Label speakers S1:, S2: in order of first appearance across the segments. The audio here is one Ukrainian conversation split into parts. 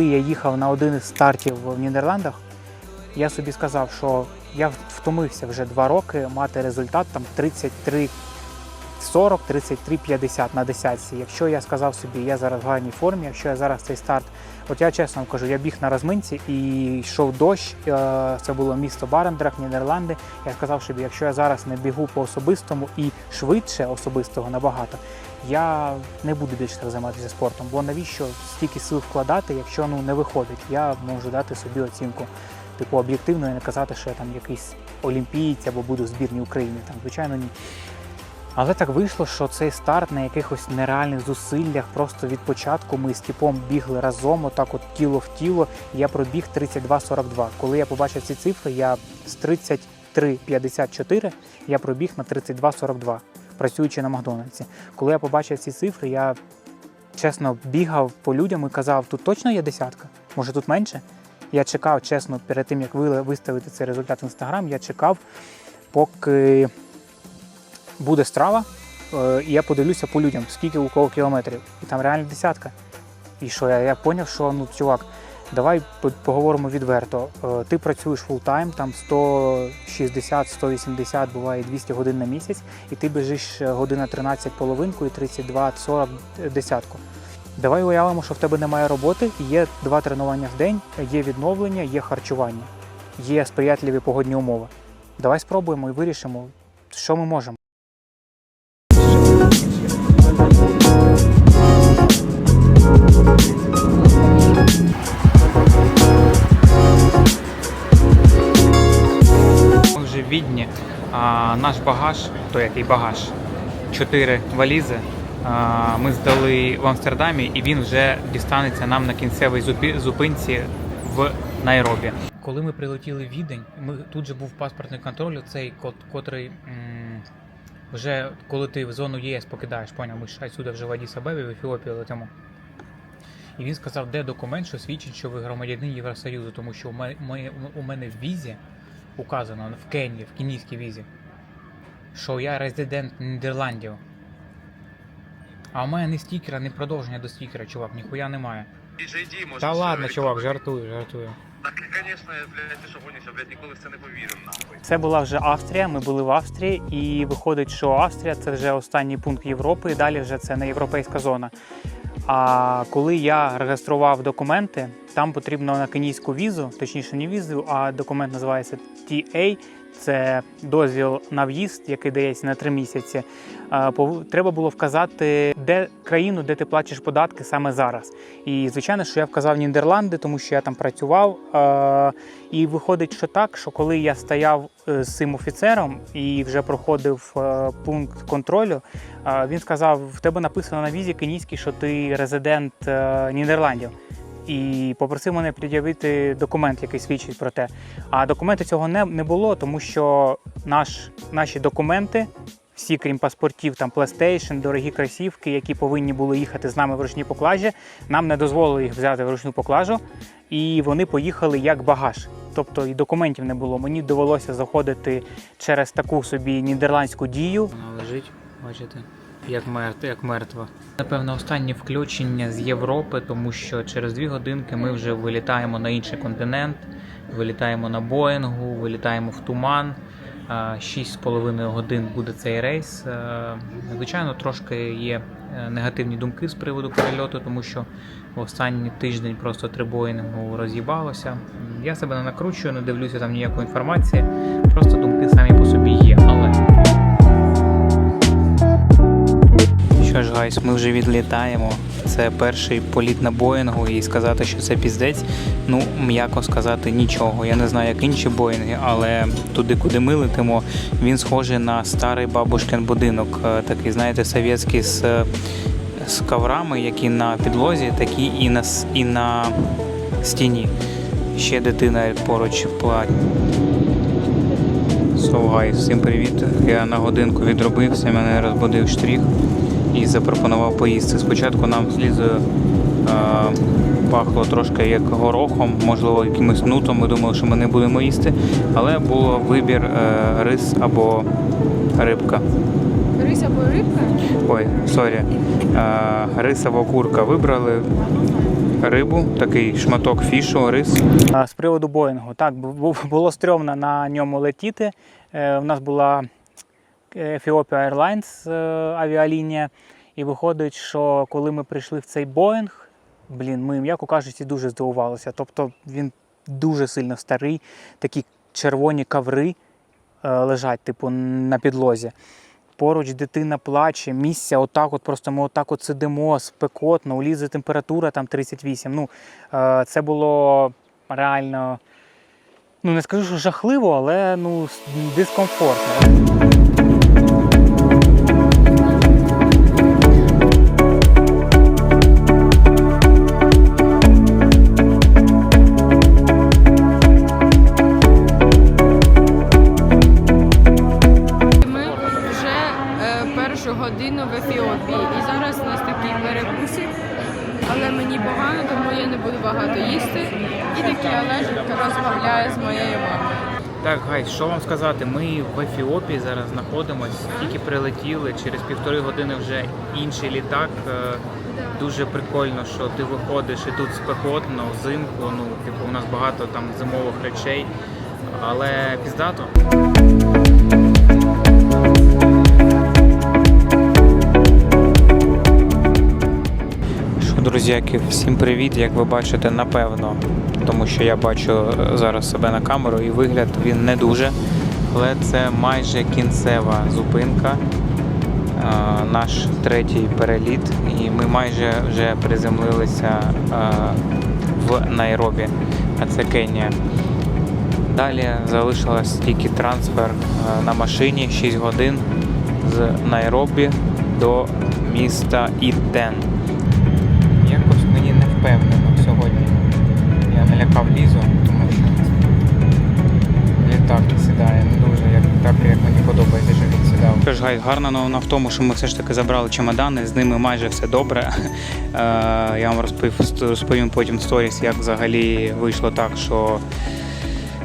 S1: коли я їхав на один із стартів в Нідерландах, я собі сказав, що я втомився вже два роки мати результат там 33 40, 33, 50 на десятці. Якщо я сказав собі, я зараз в гарній формі, якщо я зараз цей старт, от я чесно вам кажу, я біг на розминці і йшов дощ. е, Це було місто Барендрах, Нідерланди. Я сказав собі, якщо я зараз не бігу по особистому і швидше особистого набагато, я не буду більше так займатися спортом. Бо навіщо стільки сил вкладати, якщо ну не виходить? Я можу дати собі оцінку. Типу об'єктивно і не казати, що я там якийсь олімпієць або буду в збірній України. Там, звичайно, ні. Але так вийшло, що цей старт на якихось нереальних зусиллях, просто від початку ми з типом бігли разом, отак от тіло в тіло. Я пробіг 32-42. Коли я побачив ці цифри, я з 33-54 я пробіг на 32-42, працюючи на Макдональдсі. Коли я побачив ці цифри, я чесно бігав по людям і казав, тут точно є десятка? Може тут менше? Я чекав, чесно, перед тим як виставити цей результат в інстаграм, я чекав, поки буде страва, е, і я подивлюся по людям, скільки у кого кілометрів. І там реально десятка. І що я, я зрозумів, що ну, чувак, давай по- поговоримо відверто. Е, Ти працюєш фултайм, там 160, 180, буває 200 годин на місяць, і ти біжиш е, година 13 половинку і 32, 40 десятку. Давай уявимо, що в тебе немає роботи, є два тренування в день, є відновлення, є харчування, є сприятливі погодні умови. Давай спробуємо і вирішимо, що ми можемо. Наш багаж, то який багаж, чотири валізи. Ми здали в Амстердамі, і він вже дістанеться нам на кінцевій зупинці в Найробі. Коли ми прилетіли в Відень, ми тут же був паспортний контроль, цей котрий м, вже коли ти в зону ЄС покидаєш, поняв, ми ж сюди вже в Адіс Абебі, в Ефіопію летимо. І він сказав, де документ, що свідчить, що ви громадянин Євросоюзу, тому що у мене, у мене в візі указано в Кенії, в кенійській візі, що я резидент Нідерландів. А у мене не стікера, не продовження до стікера, чувак, ніхуя немає.
S2: JD, може,
S1: Та ладно, чувак, жартую, жартую.
S2: Так, звісно, блядь, ти що гонишся, блядь, ніколи в це не повірив, нахуй.
S1: Це була вже Австрія. Ми були в Австрії, і виходить, що Австрія це вже останній пункт Європи, і далі вже це не європейська зона. А коли я реєстрував документи, там потрібно на кенійську візу, точніше не візу, а документ називається TA. Це дозвіл на в'їзд, який дається на три місяці. Треба було вказати, де країну, де ти платиш податки саме зараз. І звичайно, що я вказав Нідерланди, тому що я там працював. І виходить, що так, що коли я стояв е, з цим офіцером і вже проходив е, пункт контролю, е, він сказав: в тебе написано на візі кенійській, що ти резидент е, Нідерландів. І попросив мене пред'явити документ, який свідчить про те. А документу цього не, не було, тому що наш, наші документи, всі крім паспортів, там PlayStation, дорогі кросівки, які повинні були їхати з нами в ручній поклажі, нам не дозволили їх взяти в ручну поклажу, і вони поїхали як багаж. Тобто і документів не було. Мені довелося заходити через таку собі нідерландську дію. Вона лежить, бачите, як мертва, як мертва. Напевно, останнє включення з Європи, тому що через дві годинки ми вже вилітаємо на інший континент, вилітаємо на Боїнгу, вилітаємо в туман. А, Шість з половиною годин буде цей рейс. Звичайно, трошки є е, негативні думки з приводу перельоту, тому що в останній тиждень просто три Боїнгу роз'їбалося. Я себе не накручую, не дивлюся там ніякої інформації. Просто думки самі по собі є. Але гайс, ми вже відлітаємо. Це перший політ на Боїнгу, і сказати, що це піздець, ну м'яко сказати нічого. Я не знаю, як інші Боїнги, але туди, куди ми летимо, він схожий на старий бабушкин будинок, е, такий, знаєте, совєтський з, е, з коврами, які на підлозі, такі і на, і на стіні. Ще дитина поруч плаче. So, guys, всім привіт. Я на годинку відробився, мене розбудив штрих і запропонував поїсти. Спочатку нам слізою е, пахло трошки як горохом, можливо, якимось нутом. Ми думали, що ми не будемо їсти, але було вибір е, рис або рибка.
S3: Рись або рибка?
S1: Ой, сорі. Е, рис або курка вибрали.
S3: рибу, такий шматок фішу, рис.
S1: А, З приводу Боїнгу, так, бу- бу- було стрьомно на ньому летіти. У нас була Ethiopia Airlines е, авіалінія, і виходить, що коли ми прийшли в цей Боїнг, блін, ми, м'яко кажучи, дуже здивувалися. Тобто він дуже сильно старий, такі червоні каври е, лежать, типу, на підлозі. Поруч дитина плаче, місця отак, от просто ми отак от сидимо, спекотно, улізе температура там 38. Ну, е, це було реально, ну не скажу, що жахливо, але ну, дискомфортно.
S4: Першу годину в Ефіопії, і зараз у нас такий перекусик, але мені погано, тому я не буду багато їсти. І такий Олежик розмовляє з моєю мамою.
S3: Так, гай, що вам сказати? Ми в Ефіопії зараз знаходимось, тільки прилетіли, через півтори години вже інший літак. Е, Дуже прикольно, що ти виходиш і тут спекотно, взимку. Ну, типу, у нас багато там зимових речей, але піздато. Друзяки, всім привіт! Як ви бачите, напевно, тому що я бачу е, зараз себе на камеру і вигляд він не дуже. Але це майже кінцева зупинка, е, наш третій переліт, і ми майже вже приземлилися е, в Найробі, а це Кенія. Далі залишилось тільки трансфер на машині 6 годин з Найробі до міста Ітен. Впевнено сьогодні. Я налякав лізу, тому що літак сідає не дуже, як так, як мені подобається, що він сідав. Тож гарна новина в тому, що ми все ж таки забрали чемодани, з ними майже все добре. Е, Я вам розповів, розповім потім сторіс, як взагалі вийшло так, що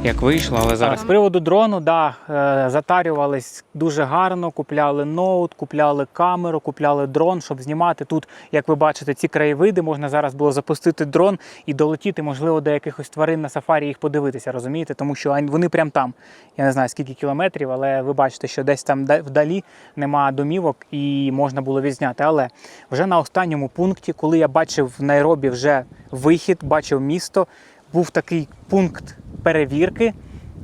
S3: як вийшло, але
S1: Зараз з приводу дрону, да, е, затарювались дуже гарно, купляли ноут, купляли камеру, купляли дрон, щоб знімати тут, як ви бачите, ці краєвиди. Можна зараз було запустити дрон і долетіти, можливо, до якихось тварин на сафарі їх подивитися, розумієте? Тому що вони прям там. Я не знаю скільки кілометрів, але ви бачите, що десь там вдалі нема домівок і можна було відзняти. Але вже на останньому пункті, коли я бачив в Найробі вже вихід, бачив місто, був такий пункт перевірки,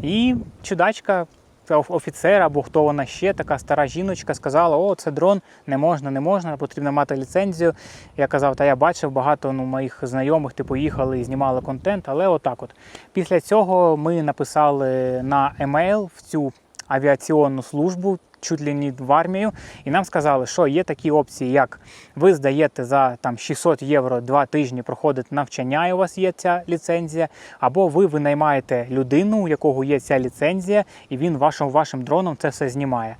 S1: і чудачка, офіцер або хто вона ще, така стара жіночка, сказала: О, це дрон, не можна, не можна, потрібно мати ліцензію. Я казав, та я бачив багато ну, моїх знайомих, типу, їхали і знімали контент, але отак от. Після цього ми написали на емейл в цю авіаційну службу. Чуть ли не в армію, і нам сказали, що є такі опції, як ви здаєте за там 600 євро два тижні проходить навчання, і у вас є ця ліцензія, або ви винаймаєте людину, у якого є ця ліцензія, і він вашим вашим дроном це все знімає.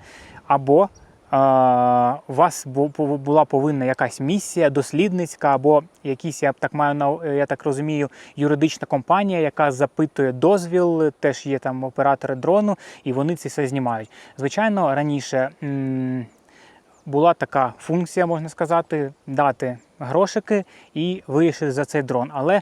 S1: Або у вас бу- бу- була повинна якась місія дослідницька, або якісь, я так маю на я так розумію, юридична компанія, яка запитує дозвіл, теж є там оператори дрону, і вони це все знімають. Звичайно, раніше. була така функція, можна сказати, дати грошики і вирішити за цей дрон. Але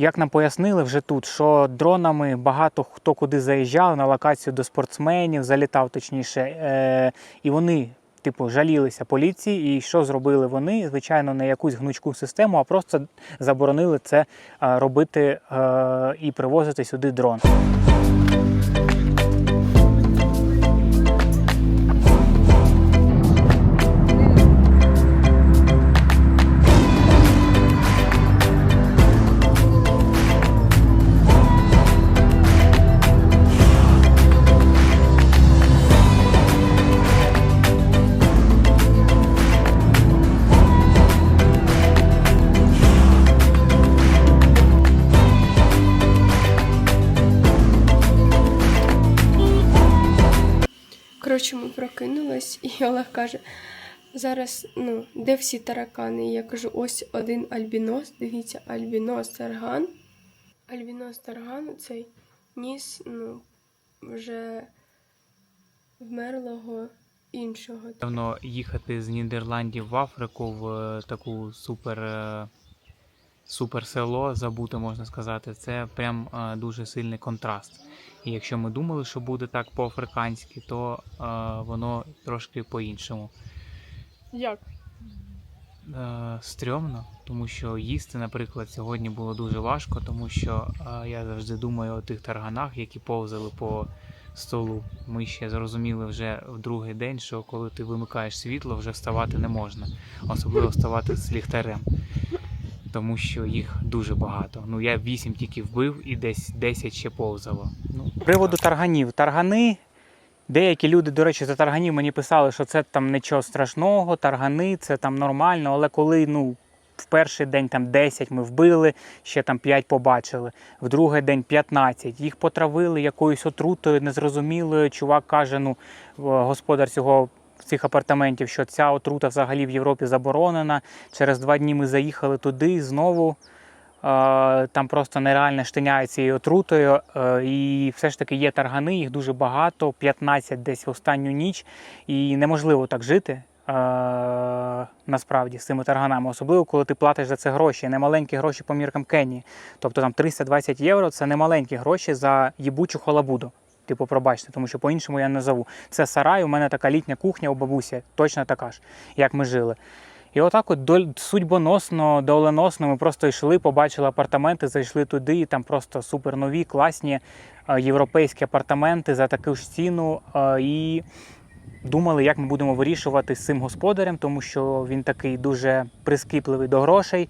S1: як нам пояснили вже тут, що дронами багато хто куди заїжджав на локацію до спортсменів, залітав точніше, е, і вони. Типу, жалілися поліції, і що зробили вони? Звичайно, не якусь гнучку систему, а просто заборонили це е, робити е, і привозити сюди дрон.
S5: Прокинулись, і Олег каже: зараз, ну, де всі таракани? І я кажу, ось один альбінос. Дивіться, альбінос тарган. Альбінос тарган цей ніс, ну, вже вмерлого іншого.
S3: Певно, їхати з Нідерландів в Африку в е, таку супер е, супер село, забуте, можна сказати. Це прям е, дуже сильний контраст. І якщо ми думали, що буде так по-африканськи, то е, воно трошки по-іншому.
S4: Як?
S3: Е, стрьомно, тому що їсти, наприклад, сьогодні було дуже важко, тому що е, я завжди думаю о тих тарганах, які повзали по столу. Ми ще зрозуміли вже в другий день, що коли ти вимикаєш світло, вже вставати не можна, особливо вставати з ліхтарем. Тому що їх дуже багато. Ну я 8 тільки вбив і десь 10 ще повзало. Ну,
S1: приводу тарганів. Таргани. Деякі люди, до речі, за тарганів мені писали, що це там нічого страшного, таргани, це там нормально, але коли ну, в перший день там 10 ми вбили, ще там 5 побачили, в другий день 15. Їх потравили якоюсь отрутою незрозумілою. Чувак каже, ну, господар цього. Цих апартаментів, що ця отрута взагалі в Європі заборонена. Через два дні ми заїхали туди знову. Е, Там просто нереально штиняють цією отрутою. е, І все ж таки є таргани, їх дуже багато, 15 десь в останню ніч. І неможливо так жити. е, Насправді з цими тарганами, особливо коли ти платиш за це гроші, немаленькі гроші по міркам Кенії. Тобто там 320 євро це немаленькі гроші за їбучу халабуду. Типу, пробачте, тому що по-іншому я не назову. Це сарай, у мене така літня кухня у бабусі, точно така ж, як ми жили. І отак, от доль- судьбоносно, доленосно, ми просто йшли, побачили апартаменти, зайшли туди, і там просто супер нові, класні е, європейські апартаменти за таку ж ціну. е, І думали, як ми будемо вирішувати з цим господарем, тому що він такий дуже прискіпливий до грошей.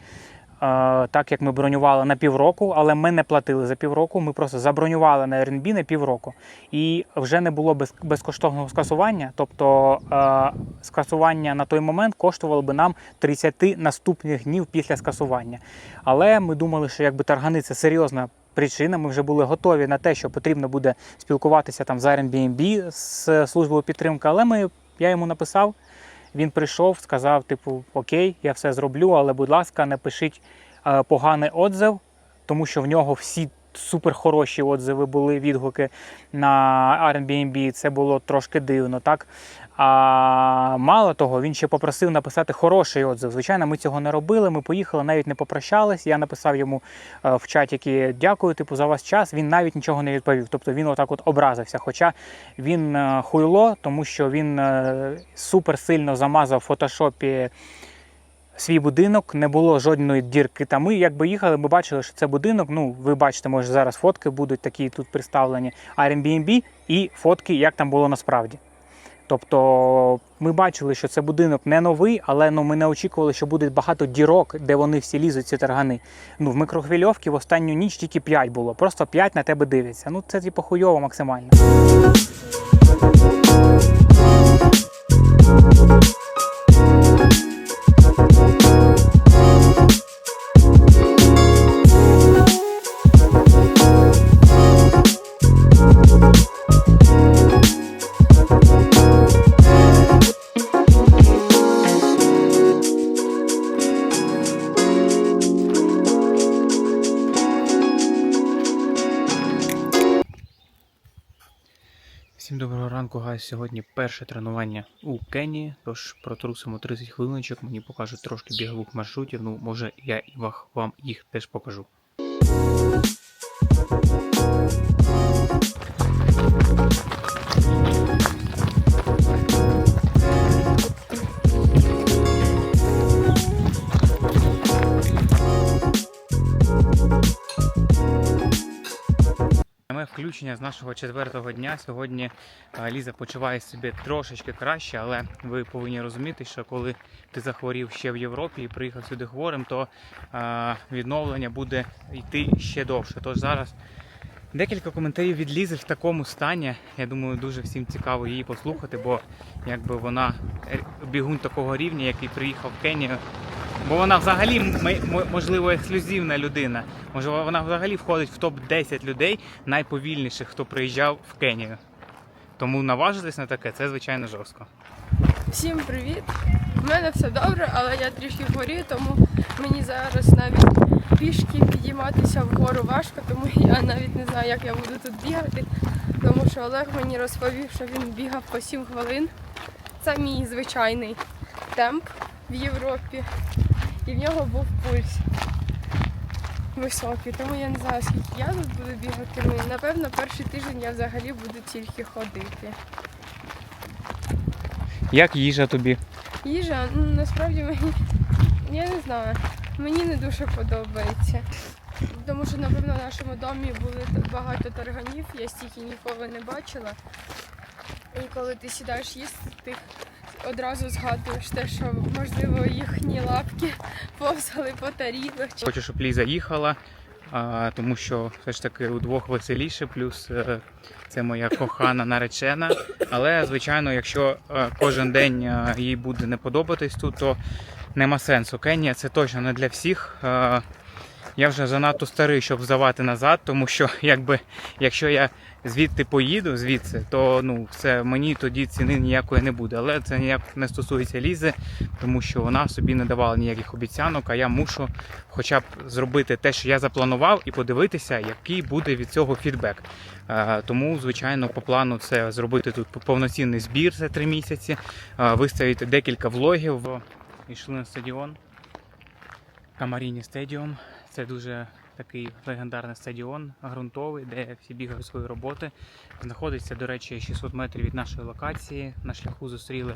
S1: Так як ми бронювали на півроку, але ми не платили за півроку. Ми просто забронювали на Airbnb на півроку. І вже не було без, безкоштовного скасування. Тобто е, скасування на той момент коштувало би нам 30 наступних днів після скасування. Але ми думали, що якби таргани це серйозна причина. Ми вже були готові на те, що потрібно буде спілкуватися там з Airbnb з службою підтримки. Але ми, я йому написав. Він прийшов, сказав: типу, окей, я все зроблю, але будь ласка, напишіть е, поганий отзив, тому що в нього всі супер хороші отзиви були, відгуки на Airbnb. Це було трошки дивно, так? А мало того, він ще попросив написати хороший отзив. Звичайно, ми цього не робили. Ми поїхали, навіть не попрощались. Я написав йому е, в чаті, дякую, типу, за ваш час. Він навіть нічого не відповів. Тобто він отак от образився. Хоча він е, хуйло, тому що він е, супер сильно замазав в фотошопі свій будинок, не було жодної дірки. Та ми, якби їхали, ми бачили, що це будинок. Ну, ви бачите, може зараз фотки будуть такі тут представлені. Airbnb і фотки, як там було насправді. Тобто ми бачили, що це будинок не новий, але ну, ми не очікували, що буде багато дірок, де вони всі лізуть, ці таргани. Ну, в мікрохвильовці в останню ніч тільки 5 було. Просто 5 на тебе дивляться. Ну, це типу хуйово максимально.
S3: Гайс. Сьогодні перше тренування у Кенії. Тож протрусимо 30 хвилиночок, мені покажуть трошки бігових маршрутів. Ну, може, я і вам їх теж покажу. Саме включення з нашого четвертого дня. Сьогодні е, Ліза почуває себе трошечки краще, але ви повинні розуміти, що коли ти захворів ще в Європі і приїхав сюди хворим, то е, відновлення буде йти ще довше. Тож зараз декілька коментарів від Лізи в такому стані. Я думаю, дуже всім цікаво її послухати, бо якби вона е, бігун такого рівня, який приїхав в Кенію. Бо вона взагалі можливо ексклюзивна людина. Може, вона взагалі входить в топ-10 людей найповільніших, хто приїжджав в Кенію. Тому наважитись на таке це звичайно жорстко.
S4: Всім привіт! У мене все добре, але я трішки хворію, тому мені зараз навіть пішки підійматися вгору важко, тому я навіть не знаю, як я буду тут бігати. Тому що Олег мені розповів, що він бігав по 7 хвилин. Це мій звичайний темп в Європі. І в нього був пульс.
S5: високий, тому я не знаю, скільки я тут буду бігати. Ну, Напевно, перший тиждень я взагалі буду тільки ходити.
S1: Як їжа тобі?
S5: Їжа, ну насправді мені, я не знаю, мені не дуже подобається. Тому що, напевно, в нашому домі були багато тарганів, я стільки ніколи не бачила. І коли ти сідаєш їсти, ти одразу згадуєш те, що можливо їхні лапки повзали по тарілочці.
S1: Хочу, щоб Ліза їхала, а, тому що все ж таки удвох веселіше, плюс е, це моя кохана наречена. Але, звичайно, якщо е, кожен день е, їй буде не подобатись тут, то нема сенсу. Кенія це точно не для всіх. Е, Я вже занадто старий, щоб здавати назад, тому що якби, якщо я звідти поїду, звідси, то ну, це мені тоді ціни ніякої не буде. Але це ніяк не стосується Лізи, тому що вона собі не давала ніяких обіцянок, а я мушу хоча б зробити те, що я запланував, і подивитися, який буде від цього фідбек. Е, Тому, звичайно, по плану це зробити тут повноцінний збір за три місяці, е, виставити декілька влогів. Йшли на стадіон. Камаріні стадіум. Це дуже такий легендарний стадіон ґрунтовий, де всі бігають свої роботи. Знаходиться, до речі, 600 метрів від нашої локації. На шляху зустріли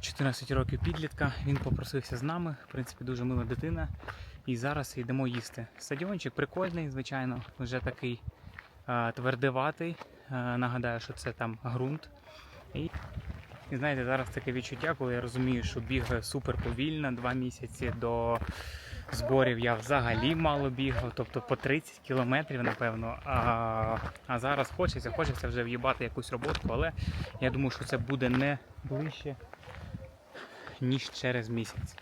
S1: 14 років підлітка. Він попросився з нами. В принципі, дуже мила дитина. І зараз йдемо їсти. Стадіончик прикольний, звичайно, вже такий е, твердиватий. Е, нагадаю, що це там ґрунт. І, і знаєте, зараз таке відчуття, коли я розумію, що бігаю супер повільно, два місяці до зборів я взагалі мало бігав, тобто по 30 кілометрів, напевно. А, а зараз хочеться, хочеться вже в'їбати якусь роботку, але я думаю, що це буде не ближче, ніж через місяць.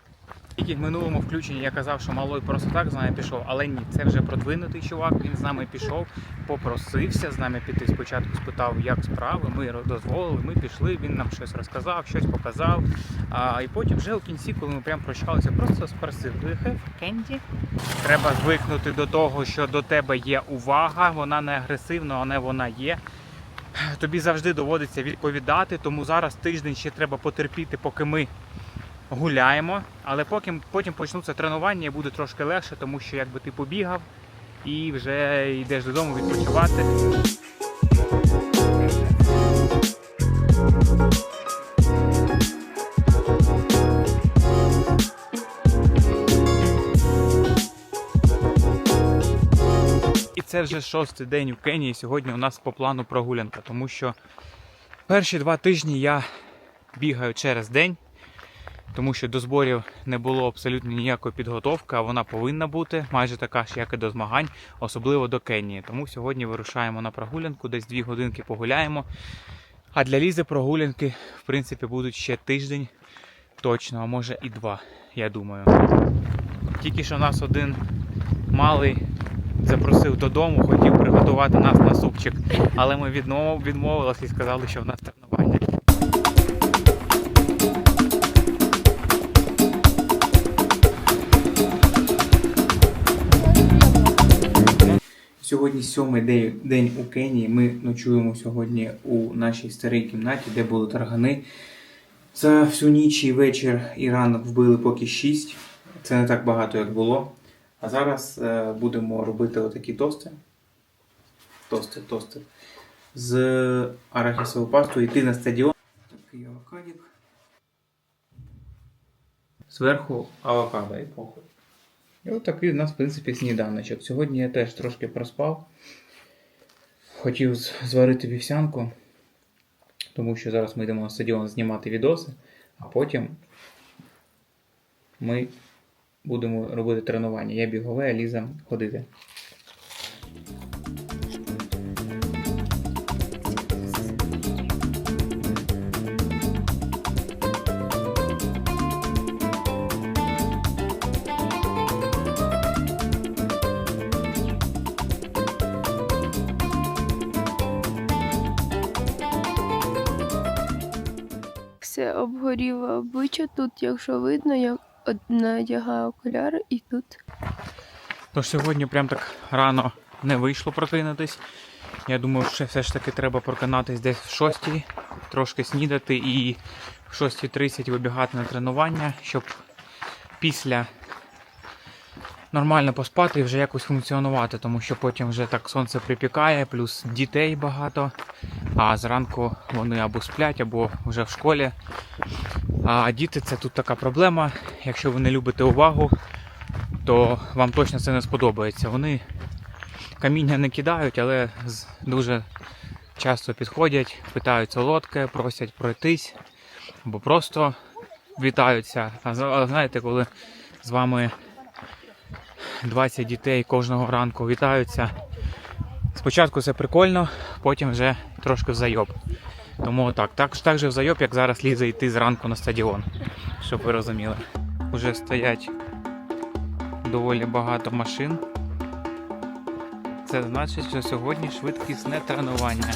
S1: Тільки в минулому включенні я казав, що малой просто так з нами пішов, але ні, це вже продвинутий чувак. Він з нами пішов, попросився з нами піти. Спочатку спитав, як справи. Ми дозволили, ми пішли. Він нам щось розказав, щось показав. А, і потім вже у кінці, коли ми прям прощалися, просто спросив, «Do you have candy?» Треба звикнути до того, що до тебе є увага, вона не агресивна, але вона є. Тобі завжди доводиться відповідати, тому зараз тиждень ще треба потерпіти, поки ми гуляємо. Але потім, потім почнуться тренування буде трошки легше, тому що якби ти побігав і вже йдеш додому відпочивати. І це вже шостий день у Кенії. Сьогодні у нас по плану прогулянка, тому що перші два тижні я бігаю через день, тому що до зборів не було абсолютно ніякої підготовки, а вона повинна бути майже така ж, як і до змагань, особливо до Кенії. Тому сьогодні вирушаємо на прогулянку, десь дві годинки погуляємо. А для Лізи прогулянки, в принципі, будуть ще тиждень точно, а може і два, я думаю. Тільки що нас один малий запросив додому, хотів приготувати нас на супчик, але ми відмовилися і сказали, що в нас тренування. Сьогодні сьомий день, у Кенії. Ми ночуємо сьогодні у нашій старій кімнаті, де були таргани. За всю ніч і вечір і ранок вбили поки 6. Це не так багато, як було. А зараз е, будемо робити отакі тости. Тости, тости. З арахісовою пастою йти на стадіон. Такий авокадик. Зверху авокадо і похуй. І от такий у нас, в принципі, сніданочок. Сьогодні я теж трошки проспав. Хотів зварити вівсянку, тому що зараз ми йдемо на стадіон знімати відоси, а потім ми будемо робити тренування. Я бігове, а Ліза ходити.
S5: Тут, якщо видно, я надягаю окуляри і тут.
S1: Тож сьогодні прям так рано не вийшло прокинутись. Я думаю, що все ж таки треба прокинатись десь в 6, трошки снідати і в 6.30 вибігати на тренування, щоб після нормально поспати і вже якось функціонувати, тому що потім вже так сонце припікає, плюс дітей багато. А зранку вони або сплять, або вже в школі. А діти це тут така проблема. Якщо ви не любите увагу, то вам точно це не сподобається. Вони каміння не кидають, але дуже часто підходять, питають солодке, просять пройтись, або просто вітаються. А знаєте, коли з вами 20 дітей кожного ранку вітаються. Спочатку це прикольно, потім вже трошки взайоб. Тому так, так, так же взайоб, як зараз лізе йти зранку на стадіон, щоб ви розуміли. Уже стоять доволі багато машин. Це значить, що сьогодні швидкісне тренування.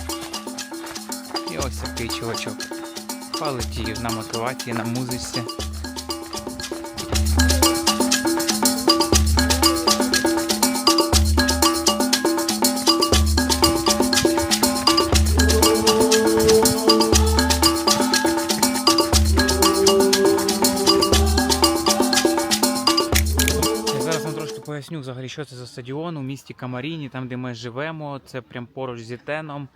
S1: І ось такий чувачок. Полетів на мотивації, на музиці. Що це за стадіон у місті Камаріні, там де ми живемо. Це прям поруч з Ітеном.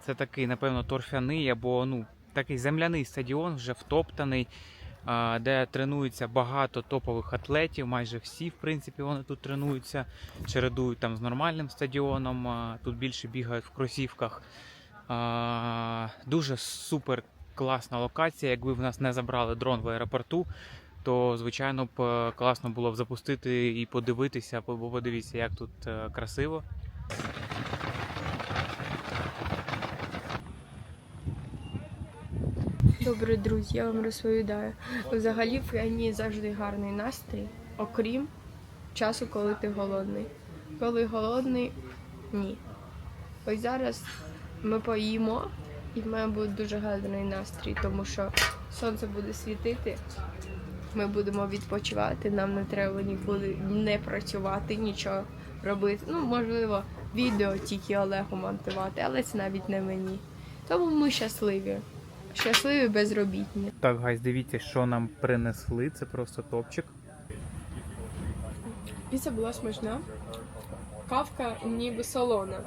S1: Це такий, напевно, торфяний або ну, такий земляний стадіон, вже втоптаний, де тренується багато топових атлетів. Майже всі, в принципі, вони тут тренуються, чередують там з нормальним стадіоном. Тут більше бігають в кросівках. Дуже супер класна локація. Якби в нас не забрали дрон в аеропорту, то звичайно б е, класно було б запустити і подивитися, бо подивіться, як тут е, красиво.
S5: Добре, друзі, я вам розповідаю. Взагалі в Кенії завжди гарний настрій, окрім часу, коли ти голодний. Коли голодний, ні. Ось зараз ми поїмо, і в мене буде дуже гарний настрій, тому що сонце буде світити. Ми будемо відпочивати, нам не треба нікуди не працювати, нічого робити. Ну, можливо, відео тільки Олегу монтувати, але це навіть не мені. Тому ми щасливі. Щасливі безробітні.
S1: Так, гайз, дивіться, що нам принесли. Це просто топчик.
S5: Піца була смачна. Кавка ніби солона.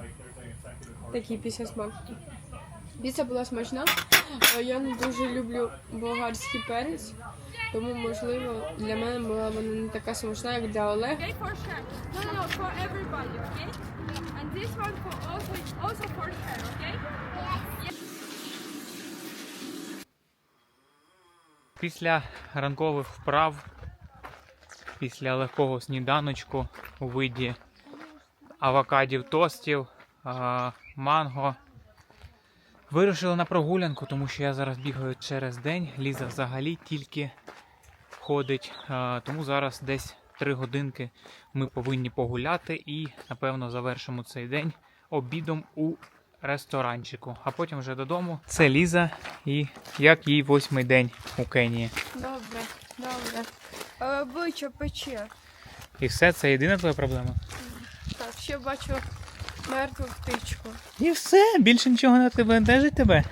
S5: Такий після смак. Піца була смачна. Я не дуже люблю болгарський перець, тому можливо для мене була вона не така смачна, як для
S6: okay?
S1: Після ранкових вправ, після легкого сніданочку у виді авокадів, тостів, манго. Вирушили на прогулянку, тому що я зараз бігаю через день. Ліза взагалі тільки ходить. Тому зараз десь 3 годинки ми повинні погуляти і, напевно, завершимо цей день обідом у ресторанчику, а потім вже додому. Це Ліза і як їй восьмий день у Кенії.
S5: Добре, добре. А обличчя пече.
S1: І все, це єдина твоя проблема.
S5: Так, ще бачу мертву птичку.
S1: І все, більше нічого на тебе не держить тебе.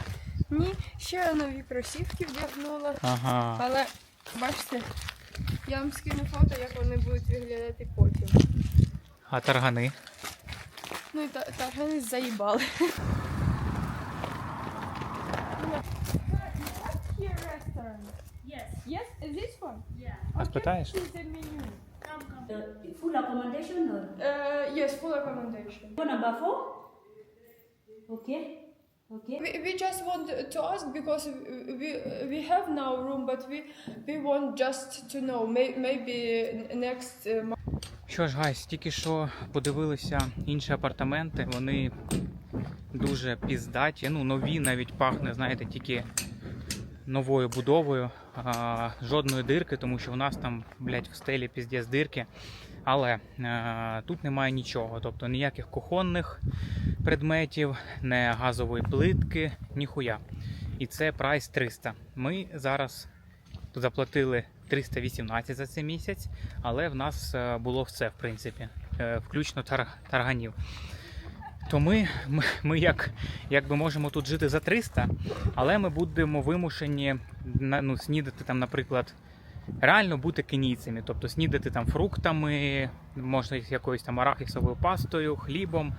S5: Ні, ще нові кросівки вдягнула.
S1: Ага.
S5: Але бачите, я вам скину фото, як вони будуть виглядати потім.
S1: А таргани.
S5: Ну і та, таргани заїбали.
S6: Yes. Is this one? Yeah.
S1: А спитаєш?
S5: Is the menu?
S7: The full accommodation or
S5: Uh, yes, full accommodation.
S7: number four? Okay. Okay.
S5: We, we just want to ask because we we have now room, but we we want just to know. May, maybe next uh, month.
S1: Що ж, гайс, тільки що подивилися інші апартаменти. Вони дуже піздаті. Ну, нові навіть пахне, знаєте, тільки новою будовою. А, жодної дирки, тому що у нас там, блядь, в стелі піздець дирки. Але е, тут немає нічого. Тобто ніяких кухонних предметів, не газової плитки, ніхуя. І це прайс 300. Ми зараз заплатили 318 за цей місяць, але в нас е, було все, в принципі, е, включно тар, тарганів. То ми, ми, ми як, якби можемо тут жити за 300, але ми будемо вимушені ну, снідати там, наприклад,
S3: реально бути кенійцями, тобто снідати там фруктами, можна якоюсь там арахісовою пастою, хлібом,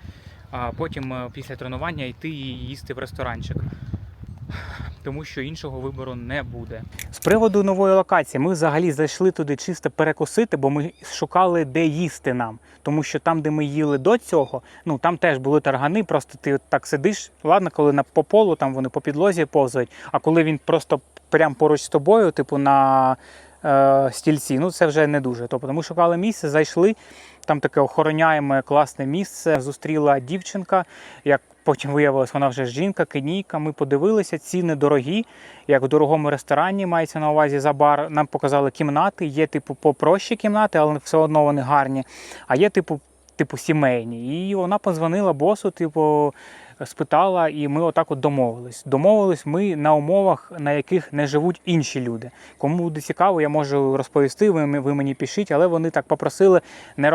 S3: а потім е, після тренування йти і їсти в ресторанчик. Тому що іншого вибору не буде.
S1: З приводу нової локації, ми взагалі зайшли туди чисто перекусити, бо ми шукали, де їсти нам. Тому що там, де ми їли до цього, ну там теж були таргани, просто ти так сидиш, ладно, коли на по полу там вони по підлозі повзають, а коли він просто прямо поруч з тобою, типу на стільці, ну це вже не дуже. Тобто ми шукали місце, зайшли. Там таке охороняємо класне місце. Зустріла дівчинка, як потім виявилось, вона вже жінка, кенійка. Ми подивилися, ціни дорогі, як в дорогому ресторані мається на увазі за бар. Нам показали кімнати. Є типу попрощі кімнати, але все одно вони гарні. А є типу, типу сімейні. І вона позвонила босу, типу. Спитала, і ми отак от домовились. Домовились ми на умовах, на яких не живуть інші люди. Кому буде цікаво, я можу розповісти. Ви, ви мені пишіть, але вони так попросили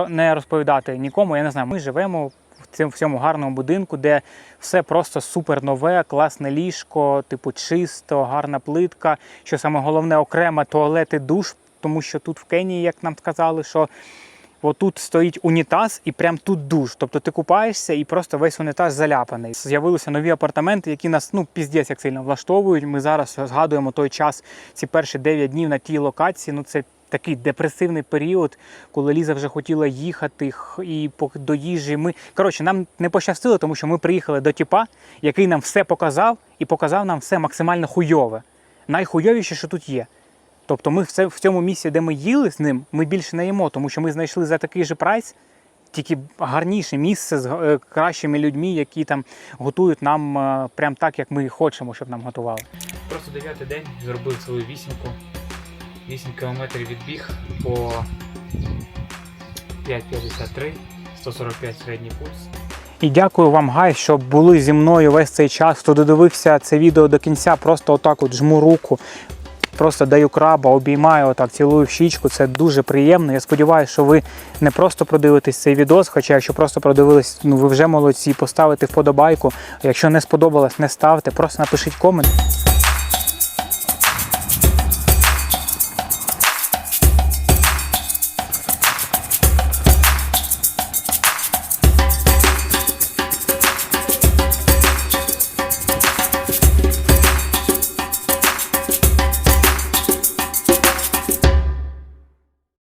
S1: не розповідати нікому. Я не знаю. Ми живемо в цьому гарному будинку, де все просто супер нове, класне ліжко, типу чисто, гарна плитка. Що саме головне, окремо туалет і душ, тому що тут в Кенії, як нам сказали, що. Отут стоїть унітаз і прям тут душ. Тобто ти купаєшся і просто весь унітаз заляпаний. З'явилися нові апартаменти, які нас ну піздець як сильно влаштовують. Ми зараз згадуємо той час, ці перші 9 днів на тій локації. Ну це такий депресивний період, коли Ліза вже хотіла їхати і до їжі. Ми коротше, нам не пощастило, тому що ми приїхали до тіпа, який нам все показав і показав нам все максимально хуйове. Найхуйовіше, що тут є. Тобто ми в в цьому місці, де ми їли з ним, ми більше не їмо, тому що ми знайшли за такий же прайс тільки гарніше місце з е, кращими людьми, які там готують нам е, прям так, як ми хочемо, щоб нам готували.
S3: Просто дев'ятий день зробив свою вісімку. 8 кілометрів відбіг по 5,53, 145 середній пульс.
S1: І дякую вам, Гай, що були зі мною весь цей час. Хто додивився це відео до кінця, просто отак от жму руку. Просто даю краба, обіймаю отак, цілую в щічку. Це дуже приємно. Я сподіваюся, що ви не просто продивитесь цей відос, хоча якщо просто продивились, ну ви вже молодці, поставите вподобайку. Якщо не сподобалось, не ставте, просто напишіть комент.